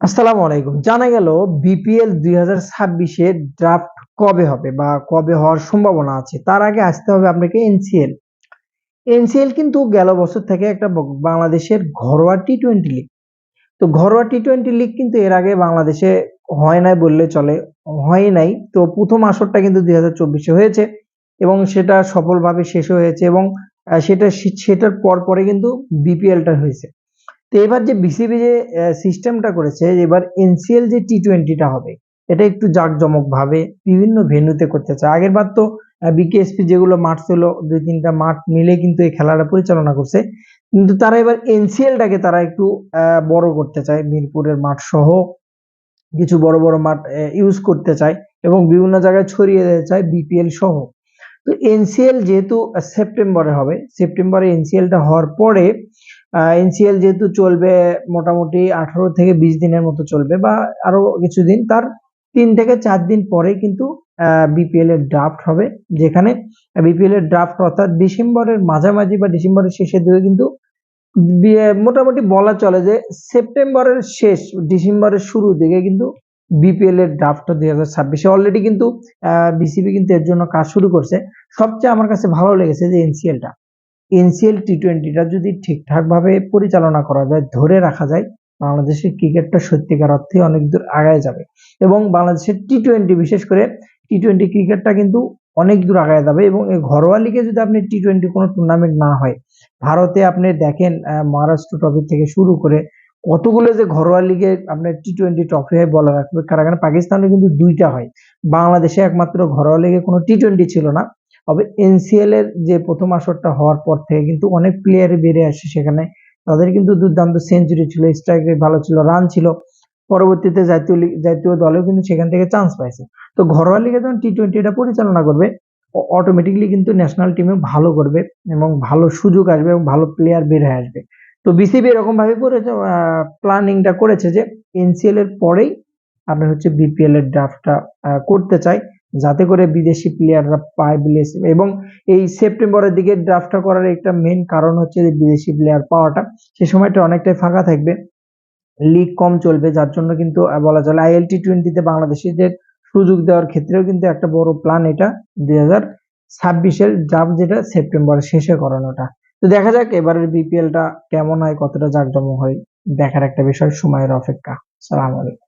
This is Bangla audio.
আসসালামু আলাইকুম। জানা গেল বিপিএল দুই হাজার ছাব্বিশে ড্রাফট কবে হবে বা কবে হওয়ার সম্ভাবনা আছে? তার আগে আসতে হবে আপনাকে এনসিএল এনসিএল কিন্তু গেল বছর থেকে একটা বাংলাদেশের ঘরোয়া টি টোয়েন্টি লিগ তো ঘরোয়া টি টোয়েন্টি লিগ কিন্তু এর আগে বাংলাদেশে হয় নাই বললে চলে, হয় নাই। তো প্রথম আসরটা কিন্তু দুই হাজার চব্বিশে হয়েছে এবং সেটা সফলভাবে শেষ হয়েছে এবং সেটা সেটার পর পরে কিন্তু বিপিএলটা হয়েছে। তো এবার যে বিসিবি যে সিস্টেমটা করেছে, এবার এনসিএল যে টি টোয়েন্টিটা হবে, এটা একটু জাঁকজমক ভাবে বিভিন্ন ভেন্যুতে করতে চায়। আগের বার তো বিকেএসপি যেগুলো মাঠ ছিল, দুই তিনটা মাঠ মিলে কিন্তু এই খেলাটা পরিচালনা করছে। কিন্তু তারা এবার এনসিএলটাকে তারা একটু বড় করতে চায়। মিরপুরের মাঠ সহ কিছু বড় বড় মাঠ ইউজ করতে চায় এবং বিভিন্ন জায়গায় ছড়িয়ে দিতে চায় বিপিএল সহ। তো এনসিএল যেহেতু সেপ্টেম্বরে হবে সেপ্টেম্বরে এনসিএলটা হওয়ার পরে এনসিএল যেহেতু চলবে মোটামুটি আঠারো থেকে বিশ দিনের মতো চলবে বা আরও কিছুদিন, তার তিন থেকে চার দিন পরে কিন্তু বিপিএল এর ড্রাফট হবে, যেখানে বিপিএল এর ড্রাফট অর্থাৎ ডিসেম্বরের মাঝামাঝি বা ডিসেম্বরের শেষের দিকে কিন্তু মোটামুটি বলা চলে যে সেপ্টেম্বরের শেষ, ডিসেম্বরের শুরু দিকে কিন্তু বিপিএল এর ড্রাফটটা দুই হাজার ছাব্বিশে। অলরেডি কিন্তু বিসিবি কিন্তু এর জন্য কাজ শুরু করছে। সবচেয়ে আমার কাছে ভালো লেগেছে যে এনসিএলটা এনসিএল টি টোয়েন্টিটা যদি ঠিকঠাকভাবে পরিচালনা করা যায়, ধরে রাখা যায়, বাংলাদেশের ক্রিকেটটা সত্যিকার অর্থে অনেক দূর আগায় যাবে। এবং বাংলাদেশের টি টোয়েন্টি বিশেষ করে টি টোয়েন্টি ক্রিকেটটা কিন্তু অনেক দূর আগায় যাবে এবং ঘরোয়া লিগে যদি আপনি টি টোয়েন্টি কোনো টুর্নামেন্ট না হয়, ভারতে আপনি দেখেন মহারাষ্ট্র ট্রফি থেকে শুরু করে কতগুলো যে ঘরোয়া লিগে আপনার টি টোয়েন্টি ট্রফি হয় বলা রাখবে কারণ পাকিস্তানে কিন্তু দুইটা হয়। বাংলাদেশে একমাত্র ঘরোয়া লিগে কোনো টি টোয়েন্টি ছিল না। তবে এনসিএল এর যে প্রথম আসরটা হওয়ার পর থেকে কিন্তু অনেক প্লেয়ার বেড়ে আসে সেখানে। তাদের কিন্তু দুর্দান্ত সেঞ্চুরি ছিল স্ট্রাইক রেট ভালো ছিল রান ছিল। পরবর্তীতে জাতীয় লীগ জাতীয় দলেও কিন্তু সেখান থেকে চান্স পাইছে। তো ঘরোয়া লিগে যখন টি টোয়েন্টিটা পরিচালনা করবে অটোমেটিকলি কিন্তু ন্যাশনাল টিমে ভালো করবে এবং ভালো সুযোগ আসবে এবং ভালো প্লেয়ার বের হয়ে আসবে। তো বিসিবি এরকম ভাবে করেছে প্ল্যানিংটা করেছে যে এনসিএল এর পরেই আপনার হচ্ছে বিপিএল এর ড্রাফটটা করতে চাই যাতে করে বিদেশি প্লেয়াররা পায় বিদেশি এবং এই সেপ্টেম্বরের দিকে ড্রাফটটা করার একটা মেন কারণ হচ্ছে যে বিদেশি প্লেয়ার পাওয়াটা। সে সময়টা অনেকটাই ফাঁকা থাকবে। লিগ কম চলবে, যার জন্য কিন্তু বলা চলে আইএল টি টোয়েন্টিতে বাংলাদেশিদের সুযোগ দেওয়ার ক্ষেত্রেও কিন্তু একটা বড় প্ল্যান এটা দুই হাজার ছাব্বিশের ড্রাফট যেটা সেপ্টেম্বরের শেষে করানোটা। তো দেখা যাক এবারের বিপিএলটা কেমন হয়, কতটা জাঁকজমক হয়, দেখার একটা বিষয়, সময়ের অপেক্ষা। সালাম আলাইকুম।